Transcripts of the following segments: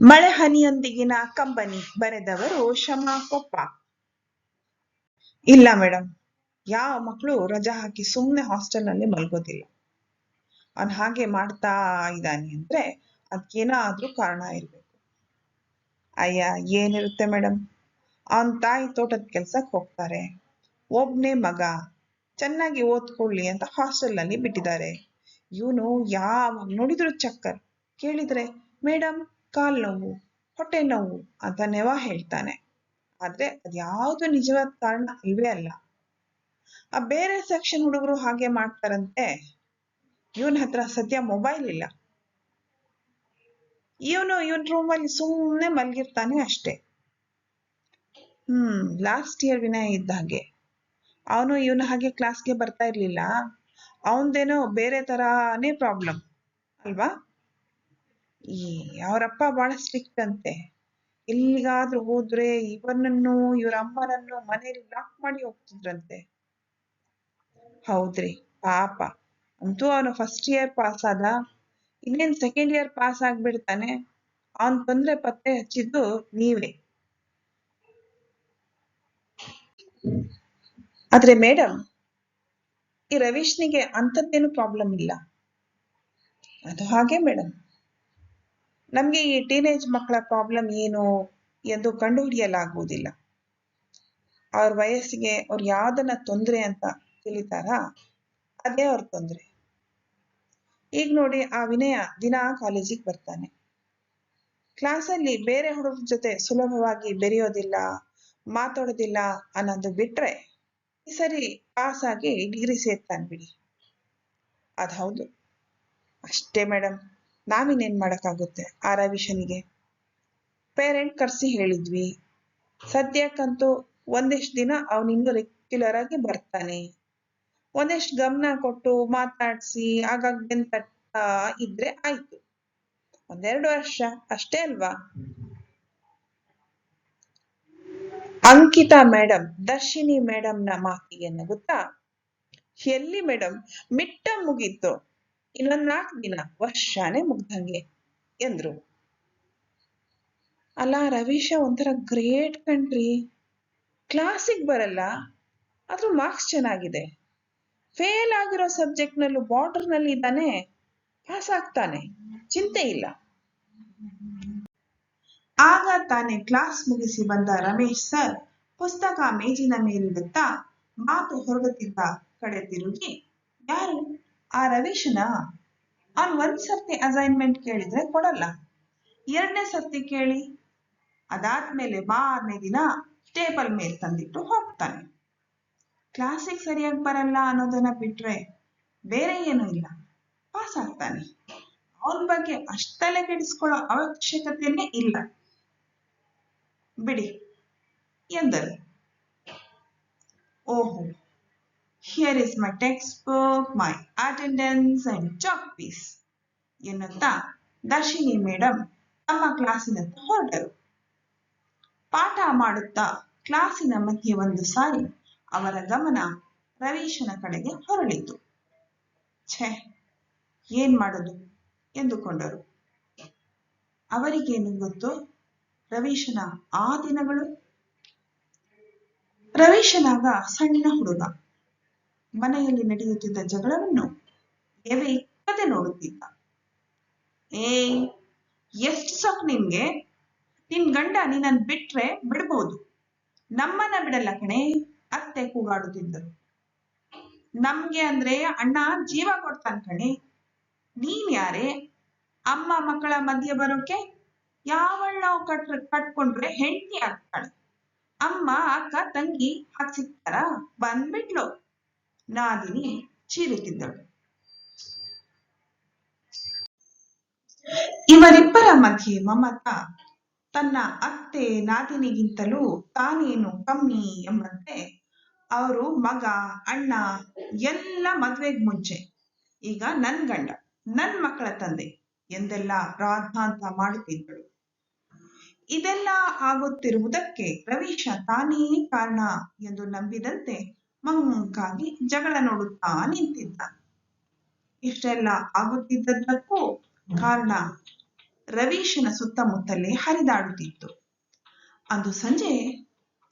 ಮಳೆ ಹನಿಯೊಂದಿಗಿನ ಕಂಬನಿ ಬರೆದವರು ಶಮಾ ಕೊಪ್ಪ. ಇಲ್ಲ ಮೇಡಮ್ ಯಾವ ಮಕ್ಕಳು ರಜಾ ಹಾಕಿ ಸುಮ್ಮನೆ ಹಾಸ್ಟೆಲ್ನಲ್ಲಿ ಮಲ್ಗೋದಿಲ್ಲ. ಅವ್ನು ಹಾಗೆ ಮಾಡ್ತಾ ಇದ್ದಾನೆ ಅಂದ್ರೆ ಅದಕ್ಕೇನಾದ್ರೂ ಕಾರಣ ಇರಬೇಕು. ಅಯ್ಯ, ಏನಿರುತ್ತೆ ಮೇಡಮ್ ಅವನ ತಾಯಿ ತೋಟದ ಕೆಲ್ಸಕ್ಕೆ ಹೋಗ್ತಾರೆ. ಒಬ್ನೇ ಮಗ, ಚೆನ್ನಾಗಿ ಓದ್ಕೊಳ್ಳಿ ಅಂತ ಹಾಸ್ಟೆಲ್ನಲ್ಲಿ ಬಿಟ್ಟಿದ್ದಾರೆ. ಇವನು ಯಾವಾಗ ನೋಡಿದ್ರು ಚಕ್ಕರ್. ಕೇಳಿದ್ರೆ ಮೇಡಮ್ ಕಾಲ್ ನೋವು ಹೊಟ್ಟೆ ನೋವು ಅಂತ ನೆವ ಹೇಳ್ತಾನೆ. ಆದ್ರೆ ಅದ್ಯಾವುದು ನಿಜವಾದ ಕಾರಣ ಇವೇ ಅಲ್ಲ. ಆ ಬೇರೆ ಸೆಕ್ಷನ್ ಹುಡುಗರು ಹಾಗೆ ಮಾಡ್ತಾರಂತೆ, ಇವನ್ ಹತ್ರ ಸದ್ಯ ಮೊಬೈಲ್ ಇಲ್ಲ. ಇವನು ಇವನ್ ರೂಮಲ್ಲಿ ಸುಮ್ಮನೆ ಮಲಗಿರ್ತಾನೆ ಅಷ್ಟೇ. ಹ್ಮ್ ಲಾಸ್ಟ್ ಇಯರ್ ವಿನಯ್ ಇದ್ದ ಹಾಗೆ. ಅವನು ಇವನ ಹಾಗೆ ಕ್ಲಾಸ್ಗೆ ಬರ್ತಾ ಇರ್ಲಿಲ್ಲ. ಅವನದೇನೋ ಬೇರೆ ತರಾನೇ ಪ್ರಾಬ್ಲಮ್ ಅಲ್ವಾ? ಈ ಅವರಪ್ಪ ಬಹಳ ಸ್ಟ್ರಿಕ್ಟ್ ಅಂತೆ. ಎಲ್ಲಿಗಾದ್ರೂ ಹೋದ್ರೆ ಇವನನ್ನು, ಇವ್ರ ಅಮ್ಮನನ್ನು ಮನೇಲಿ ಲಾಕ್ ಮಾಡಿ ಹೋಗ್ತಿದ್ರಂತೆ. ಹೌದ್ರಿ, ಪಾಪ. ಅಂತೂ ಅವನು ಫಸ್ಟ್ ಇಯರ್ ಪಾಸ್ ಆದ. ಇನ್ನೇನ್ ಸೆಕೆಂಡ್ ಇಯರ್ ಪಾಸ್ ಆಗ್ಬಿಡ್ತಾನೆ. ಅವನ್ ತೊಂದ್ರೆ ಪತ್ತೆ ಹಚ್ಚಿದ್ದು ನೀವೇ. ಆದ್ರೆ ಮೇಡಮ್ ಈ ರವೀಶ್ನಿಗೆ ಅಂಥದ್ದೇನು ಪ್ರಾಬ್ಲಮ್ ಇಲ್ಲ. ಅದು ಹಾಗೆ ಮೇಡಮ್ ನಮ್ಗೆ ಈ ಟೀನೇಜ್ ಮಕ್ಕಳ ಪ್ರಾಬ್ಲಮ್ ಏನು ಎಂದು ಕಂಡುಹಿಡಿಯಲಾಗುವುದಿಲ್ಲ. ಅವ್ರ ವಯಸ್ಸಿಗೆ ಅವ್ರು ಯಾವ್ದನ್ನ ತೊಂದ್ರೆ ಅಂತ ತಿಳಿತಾರ? ಅದೇ ಅವ್ರ ತೊಂದ್ರೆ. ಈಗ ನೋಡಿ ಆ ವಿನಯ ದಿನ ಕಾಲೇಜಿಗೆ ಬರ್ತಾನೆ. ಕ್ಲಾಸಲ್ಲಿ ಬೇರೆ ಹುಡುಗರ ಜೊತೆ ಸುಲಭವಾಗಿ ಬೆರೆಯೋದಿಲ್ಲ, ಮಾತಾಡೋದಿಲ್ಲ ಅನ್ನೋದು ಬಿಟ್ರೆ ಈ ಸರಿ ಪಾಸ್ ಆಗಿ ಡಿಗ್ರಿ ಸೇರ್ತಾನೆ ಬಿಡಿ. ಅದ್ ಹೌದು. ಅಷ್ಟೇ ಮೇಡಮ್ ನಾವಿನ್ನೇನ್ ಮಾಡಕ್ಕಾಗುತ್ತೆ ಆ ರವಿಶನಿಗೆ? ಪೇರೆಂಟ್ ಕರ್ಸಿ ಹೇಳಿದ್ವಿ. ಸದ್ಯಕ್ಕಂತೂ ಒಂದಿಷ್ಟು ದಿನ ಅವನಿಂದು ರೆಗ್ಯುಲರ್ ಆಗಿ ಬರ್ತಾನೆ. ಒಂದಿಷ್ಟು ಗಮನ ಕೊಟ್ಟು ಮಾತಾಡಿಸಿ, ಆಗಾಗ ಇದ್ರೆ ಆಯ್ತು. ಒಂದೆರಡು ವರ್ಷ, ಅಷ್ಟೇ ಅಲ್ವಾ? ಅಂಕಿತಾ ಮೇಡಮ್ ದರ್ಶಿನಿ ಮೇಡಮ್ನ ಮಾತಿಗೆ ನಗುತ್ತಾ ಎಲ್ಲಿ ಮೇಡಮ್ ಮಿಟ್ಟ ಮುಗೀತು. ಇನ್ನೊಂದ್ ನಾಲ್ಕು ದಿನ, ವರ್ಷಾನೇ ಮುಗ್ದಂಗೆ ಎಂದ್ರು. ಅಲ್ಲ ರವೀಶ ಒಂಥರ ಗ್ರೇಟ್ ಕಂಟ್ರಿ ಕ್ಲಾಸಿಗೆ ಬರಲ್ಲ, ಆದ್ರೂ ಮಾರ್ಕ್ಸ್ ಚೆನ್ನಾಗಿದೆ. ಫೇಲ್ ಆಗಿರೋ ಸಬ್ಜೆಕ್ಟ್ ನಲ್ಲೂ ಬಾರ್ಡರ್ನಲ್ಲಿ ಇದ್ದಾನೆ ಪಾಸ್ ಆಗ್ತಾನೆ, ಚಿಂತೆ ಇಲ್ಲ. ಆಗ ತಾನೇ ಕ್ಲಾಸ್ ಮುಗಿಸಿ ಬಂದ ರಮೇಶ್ ಸರ್ ಪುಸ್ತಕ ಮೇಜಿನ ಮೇಲಿಡುತ್ತಾ ಮಾತು ಹೊರಡುತ್ತಿದ್ದ ಕಡೆ ತಿರುಗಿ, ಯಾರು? ಆ ರವೀಶನ ಅವ್ನ್ ಒಂದ್ ಸರ್ತಿ ಅಸೈನ್ಮೆಂಟ್ ಕೇಳಿದ್ರೆ ಕೊಡಲ್ಲ. ಎರಡನೇ ಸರ್ತಿ ಕೇಳಿ, ಅದಾದ್ಮೇಲೆ ಮಾರನೇ ದಿನ ಟೇಬಲ್ ಮೇಲೆ ತಂದಿಟ್ಟು ಹೋಗ್ತಾನೆ. ಕ್ಲಾಸಿಗೆ ಸರಿಯಾಗಿ ಬರಲ್ಲ ಅನ್ನೋದನ್ನ ಬಿಟ್ರೆ ಬೇರೆ ಏನೂ ಇಲ್ಲ. ಪಾಸ್ ಆಗ್ತಾನೆ. ಅವನ ಬಗ್ಗೆ ಅಷ್ಟಲ್ಲೇ ಕೆಡಿಸ್ಕೊಳ್ಳೋ ಅವಶ್ಯಕತೆನೇ ಇಲ್ಲ. ಬಿಡಿ, ಎಂದರು. ಓಹೋ here is my textbook my attendance and chalk piece ಎನ್ನುತ್ತಾ ದರ್ಶಿನಿ ಮೇಡಮ್ ತಮ್ಮ ಕ್ಲಾಸಿನತ್ತ ಹೊರಟರು. ಪಾಠ ಮಾಡುತ್ತಾ ಕ್ಲಾಸಿನ ಮಧ್ಯೆ ಒಂದು ಸಾರಿ ಅವರ ಗಮನ ರವೀಶನ ಕಡೆಗೆ ಹೊರಳಿತು. ಛೆ, ಏನ್ ಮಾಡೋದು? ಎಂದುಕೊಂಡರು. ಅವರಿಗೇನು ಗೊತ್ತು? ರವೀಶನ ಆ ದಿನಗಳು? ರವೀಶನಾಗ ಸಣ್ಣ ಹುಡುಗ. ಮನೆಯಲ್ಲಿ ನಡೆಯುತ್ತಿದ್ದ ಜಗಳವನ್ನು ದೇವಿ ಕತೆ ನೋಡುತ್ತಿದ್ದ. ಏ, ಎಷ್ಟು ಸಾಕು ನಿನ್ಗೆ? ನಿನ್ ಗಂಡ ನಿನ್ನ ಬಿಟ್ರೆ ಬಿಡ್ಬೋದು. ನಮ್ಮನ್ನ ಬಿಡಲ್ಲ ಕಣೆ, ಅತ್ತೆ ಕೂಗಾಡುತ್ತಿದ್ದರು ನಮ್ಗೆ ಅಂದ್ರೆ ಅಣ್ಣ ಜೀವ ಕೊಡ್ತಾನ್ ಕಣೆ. ನೀನ್ ಯಾರೇ? ಅಮ್ಮ ಮಕ್ಕಳ ಮಧ್ಯೆ ಬರೋಕೆ ಯಾವಳ ನಾವು ಕಟ್ ಕಟ್ಕೊಂಡ್ರೆ ಹೆಂಡತಿ ಆಗ್ತಾಳೆ. ಅಮ್ಮ, ಅಕ್ಕ, ತಂಗಿ ಹಾಕ್ಸಿಕ್ತಾರ ಬಂದ್ಬಿಟ್ಲು. ನಾದಿನಿ ಚೀರುತ್ತಿದ್ದಳು. ಇವರಿಬ್ಬರ ಮಧ್ಯೆ ಮಮತಾ ತನ್ನ ಅತ್ತೆ ನಾದಿನಿಗಿಂತಲೂ ತಾನೇನು ಕಮ್ಮಿ ಎಂಬಂತೆ ಅವರು ಮಗ, ಅಣ್ಣ ಎಲ್ಲ ಮದ್ವೆಗ್ ಮುಂಚೆ. ಈಗ ನನ್ ಗಂಡ, ನನ್ ಮಕ್ಕಳ ತಂದೆ ಎಂದೆಲ್ಲ ರಾಧಾಂತ ಮಾಡುತ್ತಿದ್ದಳು. ಇದೆಲ್ಲ ಆಗುತ್ತಿರುವುದಕ್ಕೆ ರವೀಶ ತಾನೇ ಕಾರಣ ಎಂದು ನಂಬಿದಂತೆ ಮಂಕಾಗಿ ಜಗಳ ನೋಡುತ್ತಾ ನಿಂತಿದ್ದ. ಇಷ್ಟೆಲ್ಲ ಆಗುತ್ತಿದ್ದದ್ದಕ್ಕೂ ಕಾರಣ ರವೀಶನ ಸುತ್ತಮುತ್ತಲೇ ಹರಿದಾಡುತ್ತಿತ್ತು. ಅಂದು ಸಂಜೆ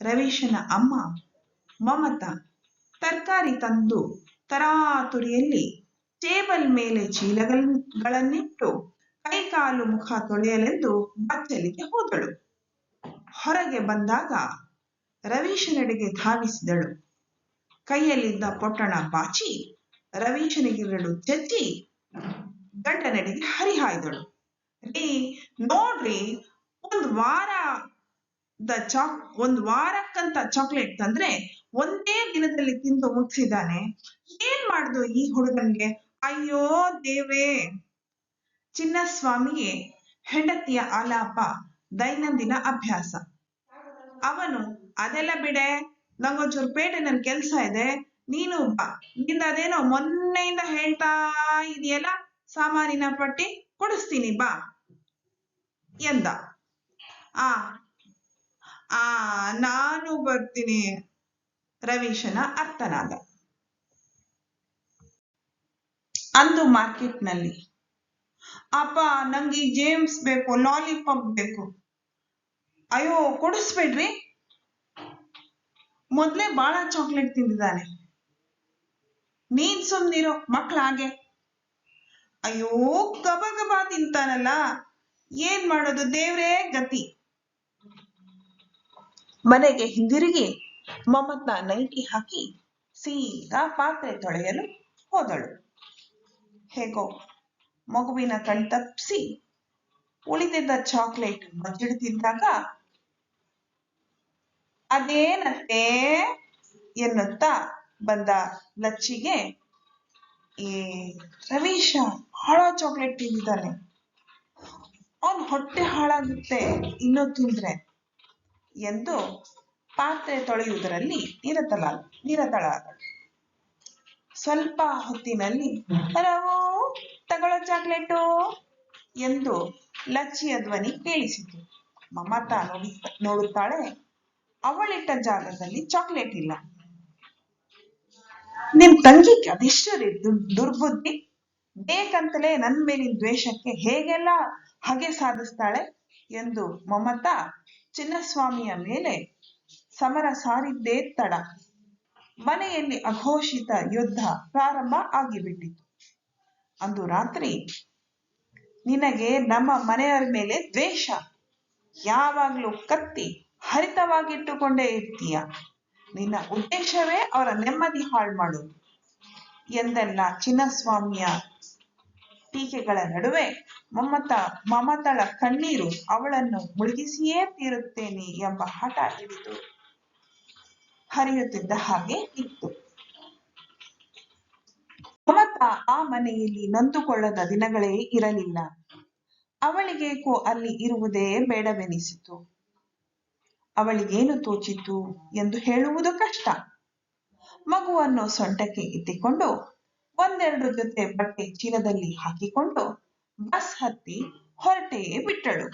ರವೀಶನ ಅಮ್ಮ ಮಮತಾ ತರಕಾರಿ ತಂದು ತರಾತುರಿಯಲ್ಲಿ ಟೇಬಲ್ ಮೇಲೆ ಚೀಲಗಳನ್ನಿಟ್ಟು ಕೈಕಾಲು ಮುಖ ತೊಳೆಯಲೆಂದು ಬಚ್ಚಲಿಗೆ ಹೋದಳು. ಹೊರಗೆ ಬಂದಾಗ ರವೀಶನೆಡೆಗೆ ಧಾವಿಸಿದಳು. ಕೈಯಲ್ಲಿದ್ದ ಪೊಟ್ಟಣ ಬಾಚಿ ರವೀಶನಿಗಿರಳು ತೆತ್ತಿ ಗಂಡನಡೆಗೆ ಹರಿಹಾಯ್ದಳು. ರೀ, ನೋಡ್ರಿ, ಒಂದ್ ದ ಚಾಕ್, ಒಂದ್ ವಾರಕ್ಕಂತ ಚಾಕ್ಲೇಟ್ ತಂದ್ರೆ ಒಂದೇ ದಿನದಲ್ಲಿ ತಿಂದು ಮುಗಿಸಿದಾನೆ ಏನ್ ಮಾಡ್ದು ಈ ಹುಡುಗನ್ಗೆ? ಅಯ್ಯೋ ದೇವೇ ಚಿನ್ನಸ್ವಾಮಿಗೆ ಹೆಂಡತಿಯ ಆಲಾಪ, ದೈನಂದಿನ ಅಭ್ಯಾಸ. ಅವನು, ಅದೆಲ್ಲ ಬಿಡೆ? ನಂಗೊಂಚೂರು ಪೇಟೆ ನನ್ ಕೆಲ್ಸ ಇದೆ. ನೀನು ಬಾ. ನಿಂದ ಅದೇನೋ ಮೊನ್ನೆಯಿಂದ ಹೇಳ್ತಾ ಇದೆಯಲ್ಲ? ಸಾಮಾನಿನ ಪಟ್ಟಿ ಕೊಡಿಸ್ತೀನಿ, ಬಾ. ಎಂದ. ಆ ಆ, ನಾನು ಬರ್ತೀನಿ. ರವೀಶನ ಅರ್ಥನಾದ. ಅಂದು ಮಾರ್ಕೆಟ್ನಲ್ಲಿ. ಅಪ್ಪ, ನಂಗೆ ಜೇಮ್ಸ್ ಬೇಕು, ಲಾಲಿಪಾಪ್ ಬೇಕು. ಅಯ್ಯೋ, ಕೊಡಿಸ್ಬೇಡ್ರಿ. ಮೊದ್ಲೇ ಬಹಳ ಚಾಕ್ಲೇಟ್ ತಿಂದಿದ್ದಾನೆ ನೀನ್ ಸುಮ್ನಿರೋ, ಮಕ್ಳ ಹಾಗೆ. ಅಯ್ಯೋ, ಗಬ ಗಬ ತಿಂತಾನಲ್ಲ. ಏನ್ ಮಾಡೋದು, ದೇವ್ರೇ ಗತಿ. ಮನೆಗೆ ಹಿಂದಿರುಗಿ, ಮಮತಾ ನೈಟಿ ಹಾಕಿ ಸೀದಾ ಪಾತ್ರೆ ತೊಳೆಯಲು ಹೋದಳು. ಹೇಗೋ, ಮಗುವಿನ ಕಣ್ತಪ್ಪಿಸಿ ಉಳಿದಿದ್ದ ಚಾಕ್ಲೇಟ್ ಬಚ್ಚಿಡುತ್ತಿದ್ದಾಗ ಅದೇನತ್ತೆ ಎನ್ನುತ್ತಾ ಬಂದ ಲಚ್ಚಿಗೆ ಈ ರವೀಶ ಹಾಳ ಚಾಕ್ಲೇಟ್ ತಿಂದಿದ್ದಾನೆ. ಅವನ್ ಹೊಟ್ಟೆ ಹಾಳಾಗುತ್ತೆ, ಇನ್ನೂ ತಿಂದ್ರೆ. ಎಂದು ಪಾತ್ರೆ ತೊಳೆಯುವುದರಲ್ಲಿ ನಿರತಲ, ನಿರತಳಾದಳು. ಸ್ವಲ್ಪ ಹೊತ್ತಿನಲ್ಲಿ ರವು ತಗೊಳ್ಳೋ ಚಾಕ್ಲೇಟು ಎಂದು ಲಚ್ಚಿಯ ಧ್ವನಿ ಕೇಳಿಸಿತು. ಮಮತಾ ನೋಡಿ ನೋಡುತ್ತಾಳೆ ಅವಳಿಟ್ಟ ಜಾಗದಲ್ಲಿ ಚಾಕ್ಲೇಟ್ ಇಲ್ಲ. ನಿಮ್ ತಂಗಿಗೆ ಅದೆಷ್ಟರಿ ದುರ್ಬುದ್ಧಿ. ಬೇಕಂತಲೇ ನನ್ ಮೇಲಿನ ದ್ವೇಷಕ್ಕೆ ಹೇಗೆಲ್ಲ ಹಗೆ ಸಾಧಿಸ್ತಾಳೆ ಎಂದು ಮಮತಾ ಚಿನ್ನಸ್ವಾಮಿಯ ಮೇಲೆ ಸಮರ ಸಾರಿದ್ದೇ ತಡ. ಮನೆಯಲ್ಲಿ ಅಘೋಷಿತ ಯುದ್ಧ ಪ್ರಾರಂಭ ಆಗಿಬಿಟ್ಟಿತು. ಅಂದು ರಾತ್ರಿ ನಿನಗೆ ನಮ್ಮ ಮನೆಯವರ ಮೇಲೆ ದ್ವೇಷ. ಯಾವಾಗ್ಲೂ ಕತ್ತಿ. ಹರಿತವಾಗಿಟ್ಟುಕೊಂಡೇ ಇರ್ತೀಯ. ನಿನ್ನ ಉದ್ದೇಶವೇ ಅವರ ನೆಮ್ಮದಿ ಹಾಳು ಮಾಡುವುದು ಎಂದೆಲ್ಲ ಚಿನ್ನಸ್ವಾಮಿಯ ಟೀಕೆಗಳ ನಡುವೆ ಮಮತಾ, ಮಮತಳ ಕಣ್ಣೀರು ಅವಳನ್ನು ಮುಳುಗಿಸಿಯೇ ತೀರುತ್ತೇನೆ ಎಂಬ ಹಠ ಹಿಡಿದು ಹರಿಯುತ್ತಿದ್ದ ಹಾಗೆ ಇತ್ತು. ಮಮತ ಆ ಮನೆಯಲ್ಲಿ ನೊಂದುಕೊಳ್ಳದ ದಿನಗಳೇ ಇರಲಿಲ್ಲ. ಅವಳಿಗೇಕೋ ಅಲ್ಲಿ ಇರುವುದೇ ಬೇಡವೆನಿಸಿತು. ಅವಳಿಗೇನು ತೋಚಿತು ಎಂದು ಹೇಳುವುದು ಕಷ್ಟ. ಮಗುವನ್ನು ಸೊಂಟಕ್ಕೆ ಎತ್ತಿಕೊಂಡು ಒಂದೆರಡು ಜೊತೆ ಬಟ್ಟೆ ಚೀಲದಲ್ಲಿ ಹಾಕಿಕೊಂಡು ಬಸ್ ಹತ್ತಿ ಹೊರಟೆಯೇ ಬಿಟ್ಟಳು.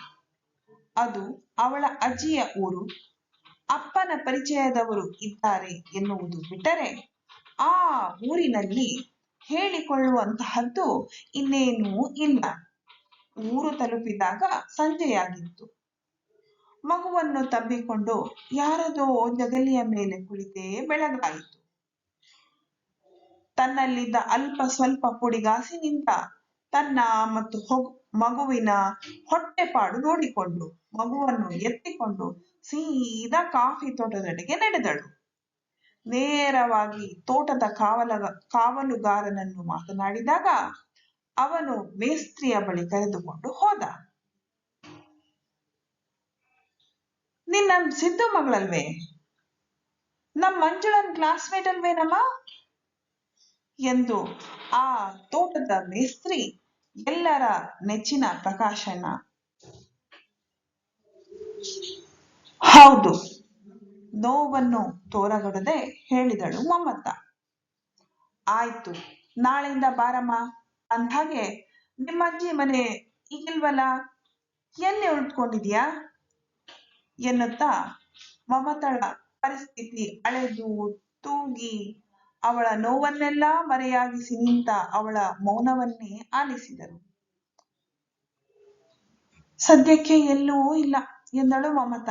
ಅದು ಅವಳ ಅಜ್ಜಿಯ ಊರು. ಅಪ್ಪನ ಪರಿಚಯದವರು ಇದ್ದಾರೆ ಎನ್ನುವುದು ಬಿಟ್ಟರೆ ಆ ಊರಿನಲ್ಲಿ ಹೇಳಿಕೊಳ್ಳುವಂತಹದ್ದು ಇನ್ನೇನೂ ಇಲ್ಲ. ಊರು ತಲುಪಿದಾಗ ಸಂಜೆಯಾಗಿತ್ತು. ಮಗುವನ್ನು ತಬ್ಬಿಕೊಂಡು ಯಾರದೋ ಜಗಲಿಯ ಮೇಲೆ ಕುಳಿತೇ ಬೆಳಗಾಯಿತು. ತನ್ನಲ್ಲಿದ್ದ ಅಲ್ಪ ಸ್ವಲ್ಪ ಪುಡಿಗಾಸಿ ನಿಂತ ತನ್ನ ಮತ್ತು ಮಗುವಿನ ಹೊಟ್ಟೆಪಾಡು ನೋಡಿಕೊಂಡು, ಮಗುವನ್ನು ಎತ್ತಿಕೊಂಡು ಸೀದಾ ಕಾಫಿ ತೋಟದೆಡೆಗೆ ನಡೆದಳು. ನೇರವಾಗಿ ತೋಟದ ಕಾವಲ ಕಾವಲುಗಾರನನ್ನು ಮಾತನಾಡಿದಾಗ ಅವನು ಮೇಸ್ತ್ರಿಯ ಬಳಿ ಕರೆದುಕೊಂಡು ಹೋದ. ನಿನ್ನ ಸಿದ್ದು ಮಗಳಲ್ವೇ? ನಮ್ ಮಂಜುಳನ್ ಕ್ಲಾಸ್ಮೇಟ್ ಅಲ್ವೇನಮ್ಮ? ಎಂದು ಆ ತೋಟದ ಮೇಸ್ತ್ರಿ ಎಲ್ಲರ ನೆಚ್ಚಿನ ಪ್ರಕಾಶನ ಹೌದು, ನೋವನ್ನು ತೋರಗೊಡದೆ ಹೇಳಿದಳು ಮಮ್ಮತ್ತ ಆಯ್ತು, ನಾಳೆಯಿಂದ ಬಾರಮ್ಮ. ಅಂದ್ಹಾಗೆ ನಿಮ್ಮ ಅಜ್ಜಿ ಮನೆ ಈಗಿಲ್ವಲ್ಲ? ಎಲ್ಲಿ ಉಳ್ಕೊಂಡಿದ್ಯಾ? ಎನ್ನುತ್ತಾ ಮಮತಳ ಪರಿಸ್ಥಿತಿ ಅಳೆದು ತೂಗಿ ಅವಳ ನೋವನ್ನೆಲ್ಲ ಮರೆಯಾಗಿಸಿ ನಿಂತ ಅವಳ ಮೌನವನ್ನೇ ಆಲಿಸಿದರು. ಸದ್ಯಕ್ಕೆ ಎಲ್ಲೂ ಇಲ್ಲ ಎಂದಳು ಮಮತ.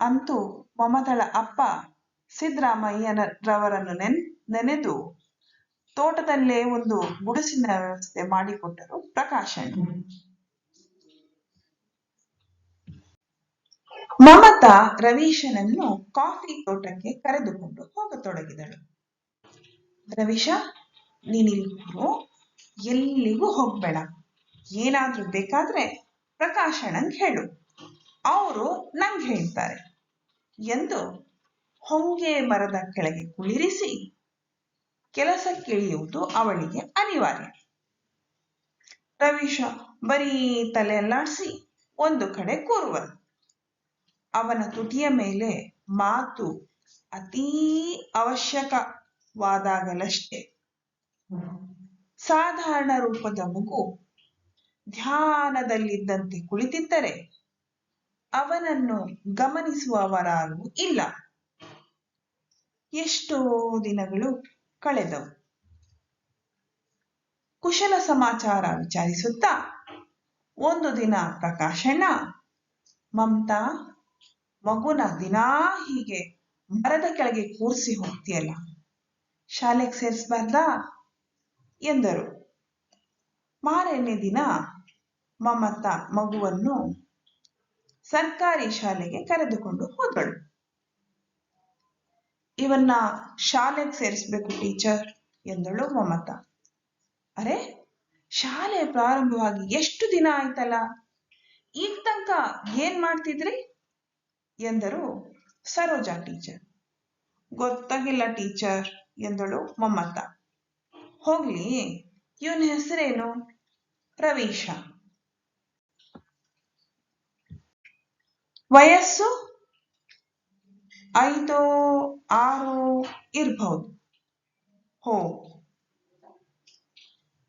ಅಂತೂ ಮಮತಳ ಅಪ್ಪ ಸಿದ್ದರಾಮಯ್ಯನರವರನ್ನು ನೆನ್, ನೆನೆದು ತೋಟದಲ್ಲೇ ಒಂದು ಗುಡಿಸಿನ ವ್ಯವಸ್ಥೆ ಮಾಡಿಕೊಟ್ಟರು ಪ್ರಕಾಶಣ್ಣ. ಮಮತಾ ರವೀಶನನ್ನು ಕಾಫಿ ತೋಟಕ್ಕೆ ಕರೆದುಕೊಂಡು ಹೋಗತೊಡಗಿದಳು. ರವೀಶ ನೀನಿಲ್ಲೂ ಎಲ್ಲಿಗೂ ಹೋಗ್ಬೇಡ. ಏನಾದ್ರೂ ಬೇಕಾದ್ರೆ ಪ್ರಕಾಶ ನಂಗೆ ಹೇಳು. ಅವರು ನಂಗೆ ಹೇಳ್ತಾರೆ. ಎಂದು ಹೊಂಗೆ ಮರದ ಕೆಳಗೆ ಕುಳಿರಿಸಿ ಕೆಲಸಕ್ಕಿಳಿಯುವುದು ಅವಳಿಗೆ ಅನಿವಾರ್ಯ. ರವೀಶ ಬರೀ ತಲೆ ಅಲ್ಲಾಡಿಸಿ ಒಂದು ಕಡೆ ಕೂರುವನು ಅವನ ತುಟಿಯ ಮೇಲೆ ಮಾತು ಅತೀ ಅವಶ್ಯಕವಾದಾಗಲಷ್ಟೇ. ಸಾಧಾರಣ ರೂಪದ ಮಗು ಧ್ಯಾನದಲ್ಲಿದ್ದಂತೆ ಕುಳಿತಿದ್ದರೆ ಅವನನ್ನು ಗಮನಿಸುವವರಾರೂ ಇಲ್ಲ. ಎಷ್ಟೋ ದಿನಗಳು ಕಳೆದವು. ಕುಶಲ ಸಮಾಚಾರ ವಿಚಾರಿಸುತ್ತಾ, ಒಂದು ದಿನ ಪ್ರಕಾಶಣ್ಣ, ಮಮತಾ ಮಗುನ ದಿನಾ ಹೀಗೆ ಮರದ ಕೆಳಗೆ ಕೂರಿಸಿ ಹೋಗ್ತೀಯಲ್ಲ, ಶಾಲೆಗೆ ಸೇರಿಸ್ಬಾರ್ದಾ? ಎಂದರು. ಮಾರನೇ ದಿನ ಮಮತ ಮಗುವನ್ನು ಸರ್ಕಾರಿ ಶಾಲೆಗೆ ಕರೆದುಕೊಂಡು ಹೋದಳು. ಇವನ್ನ ಶಾಲೆಗೆ ಸೇರಿಸ್ಬೇಕು ಟೀಚರ್, ಎಂದಳು ಮಮತ. ಅರೆ, ಶಾಲೆ ಪ್ರಾರಂಭವಾಗಿ ಎಷ್ಟು ದಿನ ಆಯ್ತಲ್ಲ? ಈಗ ತನಕ ಏನ್ ಮಾಡ್ತಿದ್ರಿ? ಎಂದರು. ಸರೋಜಾ ಟೀಚರ್ ಗೊತ್ತಾಗಿಲ್ಲ ಟೀಚರ್ ಎಂದಳು ಮಮ್ಮತ್ತ ಹೋಗ್ಲಿ. ಇವನ ಹೆಸರೇನು? ಪ್ರವೀಶ. ವಯಸ್ಸು? ಐದು, ಆರು ಇರ್ಬಹುದು ಹೋ.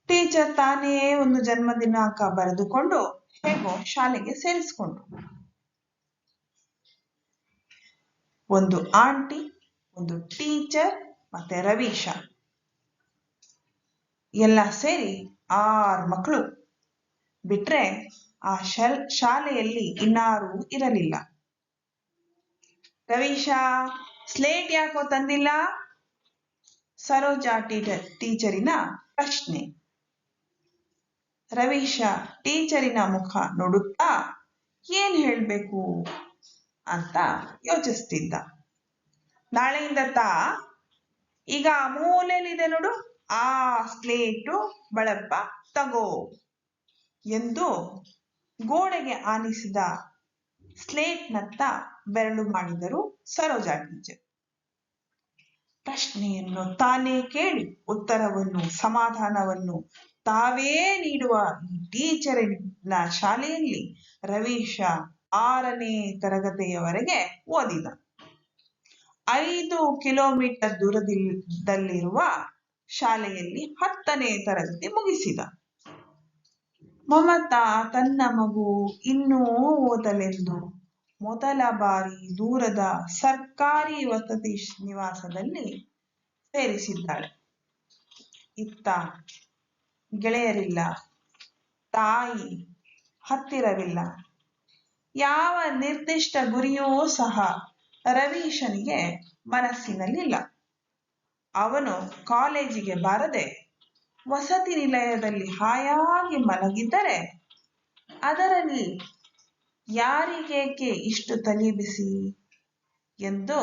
ಟೀಚರ್ ತಾನೇ ಒಂದು ಜನ್ಮ ಅಕ್ಕ ಬರೆದುಕೊಂಡು ಹೇಗೋ ಶಾಲೆಗೆ ಸೇರಿಸ್ಕೊಂಡು ಒಂದು ಆಂಟಿ, ಒಂದು ಟೀಚರ್ ಮತ್ತೆ ರವೀಶ. ಎಲ್ಲ ಸೇರಿ ಆರು ಮಕ್ಕಳು ಬಿಟ್ರೆ ಆ ಶಲ್, ಶಾಲೆಯಲ್ಲಿ ಇನ್ನಾರೂ ಇರಲಿಲ್ಲ. ರವೀಶ ಸ್ಲೇಟ್ ಯಾಕೋ ತಂದಿಲ್ಲ? ಸರೋಜಾ ಟೀಚರ್ ಟೀಚರಿನ ಪ್ರಶ್ನೆ. ರವೀಶ ಟೀಚರಿನ ಮುಖ ನೋಡುತ್ತಾ, ಏನ್ ಹೇಳ್ಬೇಕು? ಅಂತ ಯೋಚಿಸ್ತಿದ್ದ. ನಾಳೆಯಿಂದ ತಾ, ಈಗ ಮೂಲೆಯಲ್ಲಿದೆ ನೋಡು, ಆ ಸ್ಲೇಟು ಬಳಪ್ಪ ತಗೋ ಎಂದು ಗೋಡೆಗೆ ಆನಿಸಿದ ಸ್ಲೇಟ್ನತ್ತ ಬೆರಳು ಮಾಡಿದರು ಸರೋಜಾ ಟೀಚರ್. ಪ್ರಶ್ನೆಯನ್ನು ತಾನೇ ಕೇಳಿ ಉತ್ತರವನ್ನು, ಸಮಾಧಾನವನ್ನು ತಾವೇ ನೀಡುವ ಟೀಚರಿನ ಶಾಲೆಯಲ್ಲಿ ರವೀಶ ಆರನೇ ತರಗತಿಯವರೆಗೆ ಓದಿದ. ಐದು ಕಿಲೋಮೀಟರ್ ದೂರದಲ್ಲಿರುವ ಶಾಲೆಯಲ್ಲಿ ಹತ್ತನೇ ತರಗತಿ ಮುಗಿಸಿದ. ಮಮತಾ, ತನ್ನ ಮಗು ಇನ್ನೂ ಓದಲೆಂದು ಮೊದಲ ಬಾರಿ ದೂರದ ಸರ್ಕಾರಿ ವಸತಿ ನಿವಾಸದಲ್ಲಿ ಸೇರಿಸಿದ್ದಾಳೆ. ಇತ್ತ ಗೆಳೆಯರಿಲ್ಲ, ತಾಯಿ ಹತ್ತಿರವಿಲ್ಲ. ಯಾವ ನಿರ್ದಿಷ್ಟ ಗುರಿಯೂ ಸಹ ರವೀಶನಿಗೆ ಮನಸ್ಸಿನಲ್ಲಿಲ್ಲ. ಅವನು ಕಾಲೇಜಿಗೆ ಬಾರದೆ ವಸತಿ ನಿಲಯದಲ್ಲಿ ಹಾಯಾಗಿ ಮಲಗಿದ್ದರೆ ಅದರಲ್ಲಿ ಯಾರಿಗೇಕೆ ಇಷ್ಟು ತಲೆಬಿಸಿ ಎಂದು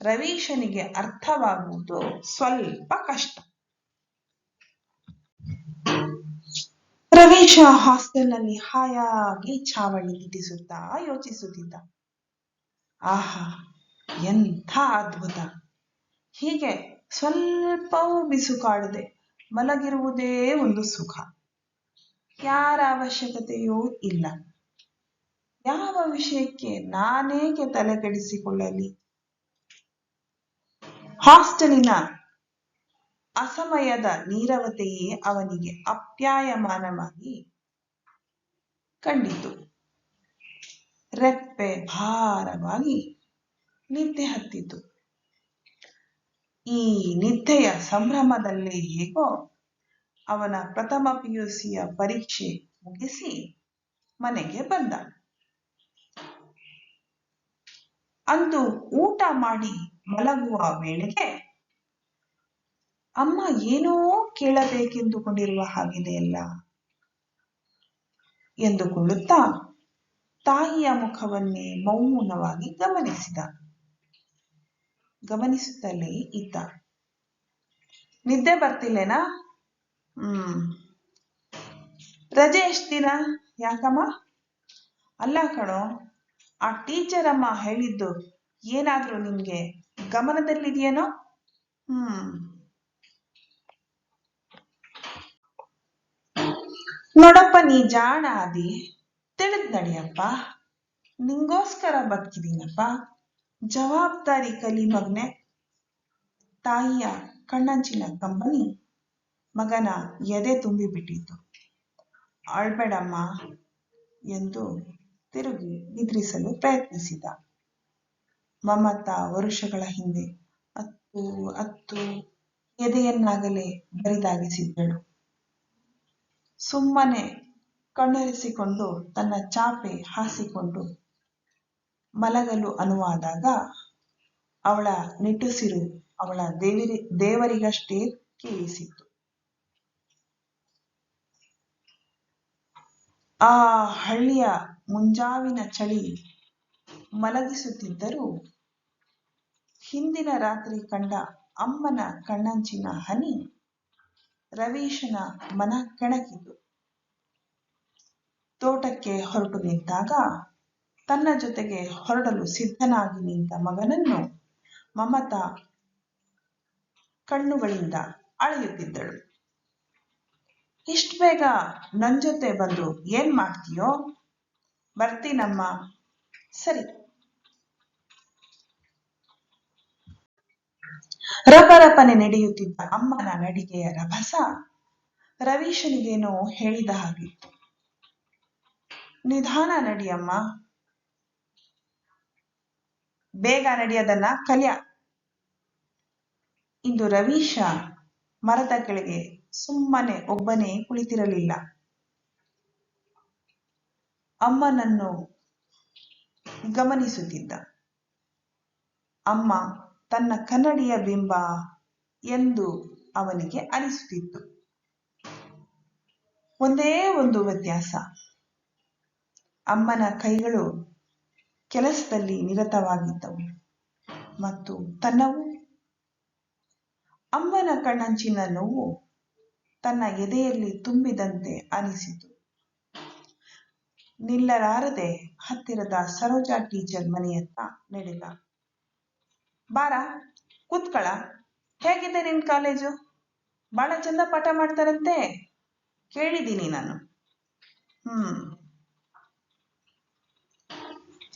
ರವೀಶನಿಗೆ ಅರ್ಥವಾಗುವುದು ಸ್ವಲ್ಪ ಕಷ್ಟ. ರವೀಶ ಹಾಸ್ಟೆಲ್ನಲ್ಲಿ ಹಾಯಾಗಿ ಛಾವಣಿ ಗಿಟ್ಟಿಸುತ್ತಾ ಯೋಚಿಸುತ್ತಿದ್ದ. ಆಹಾ, ಎಂಥ ಅದ್ಭುತ. ಹೀಗೆ ಸ್ವಲ್ಪವೂ ಬಿಸುಕಾಡದೆ ಮಲಗಿರುವುದೇ ಒಂದು ಸುಖ. ಯಾರ ಅವಶ್ಯಕತೆಯೂ ಇಲ್ಲ. ಯಾವ ವಿಷಯಕ್ಕೆ ನಾನೇಕೆ ತಲೆ ಕೆಡಿಸಿಕೊಳ್ಳಲಿ ಹಾಸ್ಟೆಲಿನ ಅಸಮಯದ ನೀರವತೆಯೇ ಅವನಿಗೆ ಅಪ್ಯಾಯಮಾನವಾಗಿ ಕಂಡಿತು. ರೆಪ್ಪೆ ಭಾರವಾಗಿ ನಿದ್ದೆ ಹತ್ತಿತು. ಈ ನಿದ್ದೆಯ ಸಂಭ್ರಮದಲ್ಲೇ ಹೇಗೋ ಅವನ ಪ್ರಥಮ ಪಿಯುಸಿಯ ಪರೀಕ್ಷೆ ಮುಗಿಸಿ ಮನೆಗೆ ಬಂದ. ಅಂದು ಊಟ ಮಾಡಿ ಮಲಗುವ ವೇಳೆಗೆ ಅಮ್ಮ ಏನೋ ಕೇಳಬೇಕೆಂದುಕೊಂಡಿರುವ ಹಾಗಿದೆಯಲ್ಲ ಎಂದುಕೊಳ್ಳುತ್ತಾ ತಾಯಿಯ ಮುಖವನ್ನೇ ಮೌನವಾಗಿ ಗಮನಿಸಿದ. ಗಮನಿಸುತ್ತಲೇ ಇದ್ದ. ನಿದ್ದೆ ಬರ್ತಿಲ್ಲೇನಾ? ಹ್ಮ್. ರಜೆ ಎಷ್ಟ್ ದಿನ? ಯಾಕಮ್ಮ? ಅಲ್ಲ ಕಣೋ, ಆ ಟೀಚರ್ ಅಮ್ಮ ಹೇಳಿದ್ದು ಏನಾದ್ರೂ ನಿಮ್ಗೆ ಗಮನದಲ್ಲಿದೆಯೇನೋ? ಹ್ಮ್. ನೋಡಪ್ಪ, ನೀ ಜಾಣ ಆದಿ. ತಿಳಿದ್ ನಡಿಯಪ್ಪ. ನಿಂಗೋಸ್ಕರ ಬದುಕಿದೀನಪ್ಪ. ಜವಾಬ್ದಾರಿ ಕಲಿ ಮಗ್ನೆ. ತಾಯಿಯ ಕಣ್ಣಂಚಿನ ಕಂಬನಿ ಮಗನ ಎದೆ ತುಂಬಿಬಿಟ್ಟಿತ್ತು ಅಳ್ಬೇಡಮ್ಮ ಎಂದು ತಿರುಗಿ ನಿದ್ರಿಸಲು ಪ್ರಯತ್ನಿಸಿದ. ಮಮತಾ ವರುಷಗಳ ಹಿಂದೆ ಅತ್ತು ಅತ್ತು ಎದೆಯನ್ನಾಗಲೇ ಬರಿದಾಗಿಸಿದ್ದಳು. ಸುಮ್ಮನೆ ಕಣ್ಣರಿಸಿಕೊಂಡು ತನ್ನ ಚಾಪೆ ಹಾಸಿಕೊಂಡು ಮಲಗಲು ಅನುವಾದಾಗ ಅವಳ ನಿಟ್ಟುಸಿರು ಅವಳ ದೇವಿರಿ, ದೇವರಿಗಷ್ಟೇ ಕೇಳಿಸಿತ್ತು. ಆ ಹಳ್ಳಿಯ ಮುಂಜಾವಿನ ಚಳಿ ಮಲಗಿಸುತ್ತಿದ್ದರೂ ಹಿಂದಿನ ರಾತ್ರಿ ಕಂಡ ಅಮ್ಮನ ಕಣ್ಣಂಚಿನ ಹನಿ ರವೀಶನ ಮನ ಕೆಣಕಿತು. ತೋಟಕ್ಕೆ ಹೊರಟು ನಿಂತಾಗ ತನ್ನ ಜೊತೆಗೆ ಹೊರಡಲು ಸಿದ್ಧನಾಗಿ ನಿಂತ ಮಗನನ್ನು ಮಮತಾ ಕಣ್ಣುಗಳಿಂದ ಅಳೆಯುತ್ತಿದ್ದಳು. ಇಷ್ಟು ಬೇಗ ನನ್ ಜೊತೆ ಬಂದು ಏನ್ ಮಾಡ್ತೀಯೋ? ಬರ್ತೀನಮ್ಮ. ಸರಿ. ರಪರಪನೆ ನಡೆಯುತ್ತಿದ್ದ ಅಮ್ಮನ ನಡಿಗೆಯ ರಭಸ ರವೀಶನಿಗೇನೋ ಹೇಳಿದ ಹಾಗಿತ್ತು. ನಿಧಾನ ನಡಿಯಮ್ಮ. ಬೇಗ ನಡೆಯೋದನ್ನ ಕಲ್ಯ. ಇಂದು ರವೀಶ ಮರದ ಕೆಳಗೆ ಸುಮ್ಮನೆ ಒಬ್ಬನೇ ಕುಳಿತಿರಲಿಲ್ಲ. ಅಮ್ಮನನ್ನು ಗಮನಿಸುತ್ತಿದ್ದ. ಅಮ್ಮ ತನ್ನ ಕನ್ನಡಿಯ ಬಿಂಬ ಎಂದು ಅವನಿಗೆ ಅನಿಸುತ್ತಿತ್ತು. ಒಂದೇ ಒಂದು ವ್ಯತ್ಯಾಸ. ಅಮ್ಮನ ಕೈಗಳು ಕೆಲಸದಲ್ಲಿ ನಿರತವಾಗಿದ್ದವು ಮತ್ತು ತನ್ನವು, ಅಮ್ಮನ ಕಣ್ಣಂಚಿನ ನೋವು ತನ್ನ ಎದೆಯಲ್ಲಿ ತುಂಬಿದಂತೆ ಅನಿಸಿತು. ನಿಲ್ಲಲಾರದೆ ಹತ್ತಿರದ ಸರೋಜಾ ಟೀಚರ್ ಮನೆಯತ್ತ ನಡೆದ ಬಾರ, ಕೂತ್ಕಳ. ಹೇಗಿದೆ ನಿನ್ ಕಾಲೇಜು? ಬಹಳ ಚಂದ ಪಾಠ ಮಾಡ್ತಾರಂತೆ. ಕೇಳಿದ್ದೀನಿ ನಾನು. ಹ್ಮ್.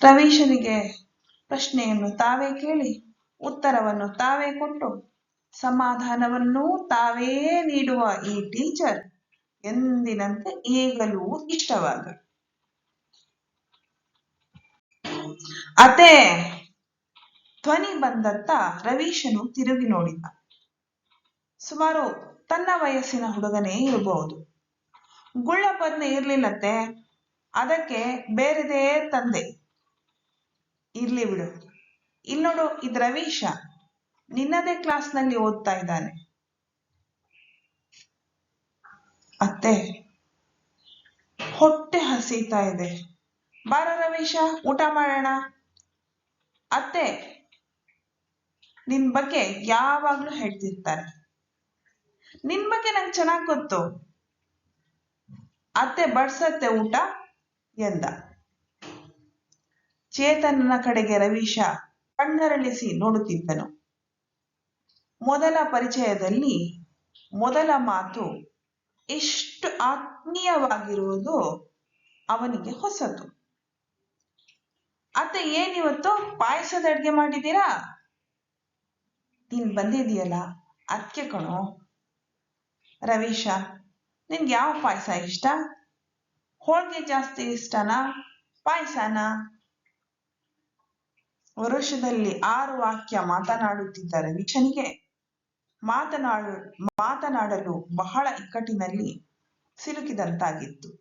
ರವೀಶನಿಗೆ ಪ್ರಶ್ನೆಯನ್ನು ತಾವೇ ಕೇಳಿ, ಉತ್ತರವನ್ನು ತಾವೇ ಕೊಟ್ಟು, ಸಮಾಧಾನವನ್ನು ತಾವೇ ನೀಡುವ ಈ ಟೀಚರ್ ಎಂದಿನಂತೆ ಈಗಲೂ ಇಷ್ಟವಾದ ಅತೆ ಧ್ವನಿ ಬಂದತ್ತ ರವೀಶನು ತಿರುಗಿ ನೋಡಿದ. ಸುಮಾರು ತನ್ನ ವಯಸ್ಸಿನ ಹುಡುಗನೇ ಇರಬಹುದು ಗುಳ್ಳ ಬದ್ನೆ ಇರ್ಲಿಲ್ಲತ್ತೆ ಅದಕ್ಕೆ ಬೇರೆದೇ ತಂದೆ. ಇರ್ಲಿ ಬಿಡು. ಇಲ್ ನೋಡು, ಇದು ರವೀಶ. ನಿನ್ನದೇ ಕ್ಲಾಸ್ನಲ್ಲಿ ಓದ್ತಾ ಇದ್ದಾನೆ. ಅತ್ತೆ, ಹೊಟ್ಟೆ ಹಸೀತಾ ಇದೆ. ಬಾರ ರವೀಶ, ಊಟ ಮಾಡೋಣ. ಅತ್ತೆ ನಿನ್ ಬಗ್ಗೆ ಯಾವಾಗ್ಲೂ ಹೇಳ್ತಿರ್ತಾರೆ. ನಿನ್ ಬಗ್ಗೆ ನಂಗೆ ಚೆನ್ನಾಗ್ ಗೊತ್ತು. ಅತ್ತೆ ಬಡ್ಸತ್ತೆ ಊಟ ಎಂದ. ಚೇತನನ ಕಡೆಗೆ ರವೀಶ ಕಣ್ಣರಳಿಸಿ ನೋಡುತ್ತಿದ್ದನು. ಮೊದಲ ಪರಿಚಯದಲ್ಲಿ ಮೊದಲ ಮಾತು ಎಷ್ಟು ಆತ್ಮೀಯವಾಗಿರುವುದು ಅವನಿಗೆ ಹೊಸತು. ಅತ್ತೆ ಏನಿವತ್ತು ಪಾಯಸದ ಅಡ್ಗೆ ಮಾಡಿದ್ದೀರಾ? ನೀನ್ ಬಂದಿದೀಯಲ್ಲ ಅದಕ್ಕೆ ಕಣೋ ರವೀಶ, ನಿನ್ಗೆ ಯಾವ ಪಾಯಸ ಇಷ್ಟ? ಹೋಳಿಗೆ ಜಾಸ್ತಿ ಇಷ್ಟನಾ? ಪಾಯಸನಾ? ವರುಷದಲ್ಲಿ ಆರು ವಾಕ್ಯ ಮಾತನಾಡುತ್ತಿದ್ದ ರವಿಚನಿಗೆ ಮಾತನಾಡ, ಮಾತನಾಡಲು ಬಹಳ ಇಕ್ಕಟ್ಟಿನಲ್ಲಿ ಸಿಲುಕಿದಂತಾಗಿತ್ತು.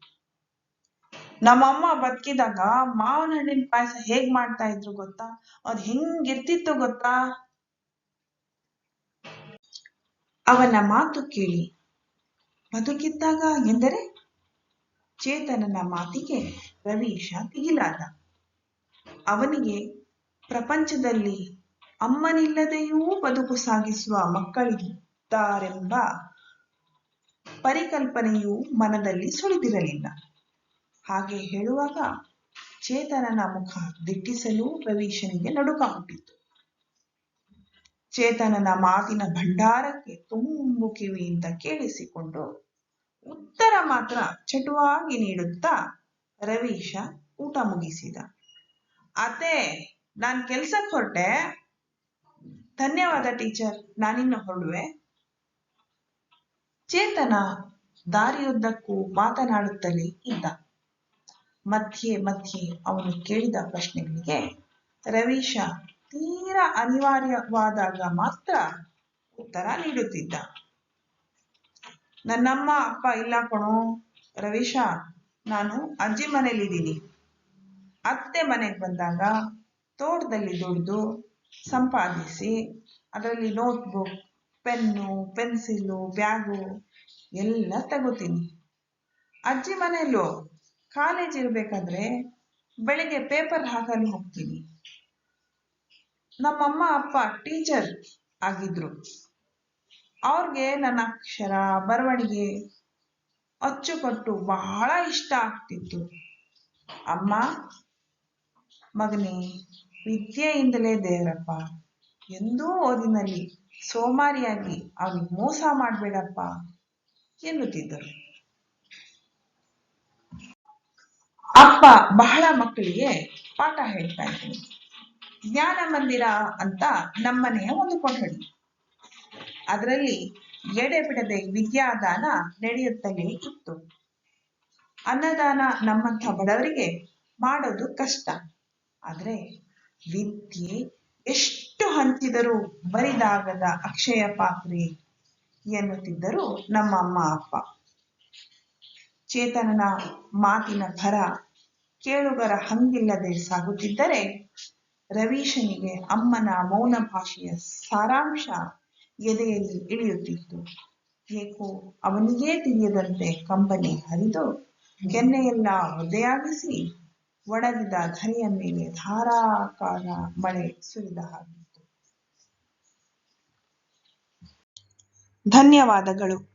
ನಮ್ಮಮ್ಮ ಬದುಕಿದಾಗ ಮಾವಿನ ಹಣ್ಣಿನ ಪಾಯಸ ಹೇಗ್ ಮಾಡ್ತಾ ಇದ್ರು ಗೊತ್ತಾ? ಅದ್ ಹೆಂಗಿರ್ತಿತ್ತು ಗೊತ್ತಾ? ಅವನ ಮಾತು ಕೇಳಿ. ಬದುಕಿದ್ದಾಗ ಎಂದರೆ? ಚೇತನನ ಮಾತಿಗೆ ರವೀಶ ದಿಗಿಲಾದ ಅವನಿಗೆ ಪ್ರಪಂಚದಲ್ಲಿ ಅಮ್ಮನಿಲ್ಲದೆಯೂ ಬದುಕು ಸಾಗಿಸುವ ಮಕ್ಕಳಿದ್ದಾರೆಂಬ ಪರಿಕಲ್ಪನೆಯು ಮನದಲ್ಲಿ ಸುಳಿದಿರಲಿಲ್ಲ. ಹಾಗೆ ಹೇಳುವಾಗ ಚೇತನನ ಮುಖ ದಿಟ್ಟಿಸಲು ರವೀಶನಿಗೆ ನಡುಕ ಹುಟ್ಟಿತು. ಚೇತನನ ಮಾತಿನ ಭಂಡಾರಕ್ಕೆ ತುಂಬು ಕಿವಿಯಿಂದ ಕೇಳಿಸಿಕೊಂಡು ಉತ್ತರ ಮಾತ್ರ ಚಟುವಾಗಿ ನೀಡುತ್ತಾ ರವೀಶ ಊಟ ಮುಗಿಸಿದ. ಅತ್ತೆ, ನಾನ್ ಕೆಲ್ಸಕ್ಕೆ ಹೊರಟೆ. ಧನ್ಯವಾದ ಟೀಚರ್, ನಾನಿನ್ನು ಹೊರಡುವೆ. ಚೇತನ ದಾರಿಯುದ್ದಕ್ಕೂ ಮಾತನಾಡುತ್ತಲೇ ಇದ್ದ. ಮಧ್ಯೆ ಮಧ್ಯೆ ಅವನು ಕೇಳಿದ ಪ್ರಶ್ನೆಗಳಿಗೆ ರವೀಶ ತೀರಾ ಅನಿವಾರ್ಯವಾದಾಗ ಮಾತ್ರ ಉತ್ತರ ನೀಡುತ್ತಿದ್ದ. ನನ್ನಮ್ಮ, ಅಪ್ಪ, ಇಲ್ಲ ಕಣೋ, ರವೀಶ, ನಾನು ಅಜ್ಜಿ ಮನೇಲಿದ್ದೀನಿ. ಅತ್ತೆ ಮನೆಗೆ ಬಂದಾಗ ತೋಟದಲ್ಲಿ ದುಡಿದು ಸಂಪಾದಿಸಿ ಅದರಲ್ಲಿ ನೋಟ್ಬುಕ್ ಪೆನ್ನು ಪೆನ್ಸಿಲು ಬ್ಯಾಗು ಎಲ್ಲ ತಗೋತೀನಿ. ಅಜ್ಜಿ ಮನೆಯಲ್ಲೂ ಕಾಲೇಜ್ ಇರಬೇಕಾದ್ರೆ ಬೆಳಿಗ್ಗೆ ಪೇಪರ್ ಹಾಕಲು ಹೋಗ್ತೀನಿ. ನಮ್ಮಮ್ಮ, ಅಪ್ಪ ಟೀಚರ್ ಆಗಿದ್ರು. ಅವ್ರಿಗೆ ನನ್ನ ಅಕ್ಷರ, ಬರವಣಿಗೆ, ಅಚ್ಚುಕಟ್ಟು ಬಹಳ ಇಷ್ಟ ಆಗ್ತಿತ್ತು. ಅಮ್ಮ, ಮಗನೇ, ವಿದ್ಯೆಯಿಂದಲೇ ದೇವರಪ್ಪ. ಎಂದೂ ಓದಿನಲ್ಲಿ ಸೋಮಾರಿಯಾಗಿ ಅವನಿಗೆ ಮೋಸ ಮಾಡಬೇಡಪ್ಪ ಎನ್ನುತ್ತಿದ್ದರು. ಅಪ್ಪ ಬಹಳ ಮಕ್ಕಳಿಗೆ ಪಾಠ ಹೇಳ್ತಾ ಇದ್ರು. ಜ್ಞಾನ ಮಂದಿರ ಅಂತ ನಮ್ಮನೆಯ ಒಂದು ಕೊಠಡಿ. ಅದರಲ್ಲಿ ಎಡೆ ಬಿಡದೆ ವಿದ್ಯಾದಾನ ನಡೆಯುತ್ತಲೇ ಇತ್ತು. ಅನ್ನದಾನ ನಮ್ಮಂಥ ಬಡವರಿಗೆ ಮಾಡೋದು ಕಷ್ಟ. ಆದ್ರೆ ವಿದ್ಯೆ ಎಷ್ಟು ಹಂಚಿದರೂ ಬರಿದಾಗದ ಅಕ್ಷಯ ಪಾತ್ರೆ ಎನ್ನುತ್ತಿದ್ದರು ನಮ್ಮ ಅಮ್ಮ ಅಪ್ಪ. ಚೇತನನ ಮಾತಿನ ಭರ ಕೇಳುಗರ ಹಂಗಿಲ್ಲದೆ ಸಾಗುತ್ತಿದ್ದರೆ ರವೀಶನಿಗೆ ಅಮ್ಮನ ಮೌನ ಭಾಷೆಯ ಸಾರಾಂಶ ಎದೆಯಲ್ಲಿ ಇಳಿಯುತ್ತಿತ್ತು. ಏಕೋ ಅವನಿಗೇ ತಿಳಿಯದಂತೆ ಕಂಬನಿ ಹರಿದು ಕೆನ್ನೆಯೆಲ್ಲ ಒದೆಯಾಗಿಸಿ ಒಣಗಿದ ಧರೆಯ ಮೇಲೆ ಧಾರಾಕಾರ ಮಳೆ ಸುರಿದ ಹಾಗಿತ್ತು. ಧನ್ಯವಾದಗಳು.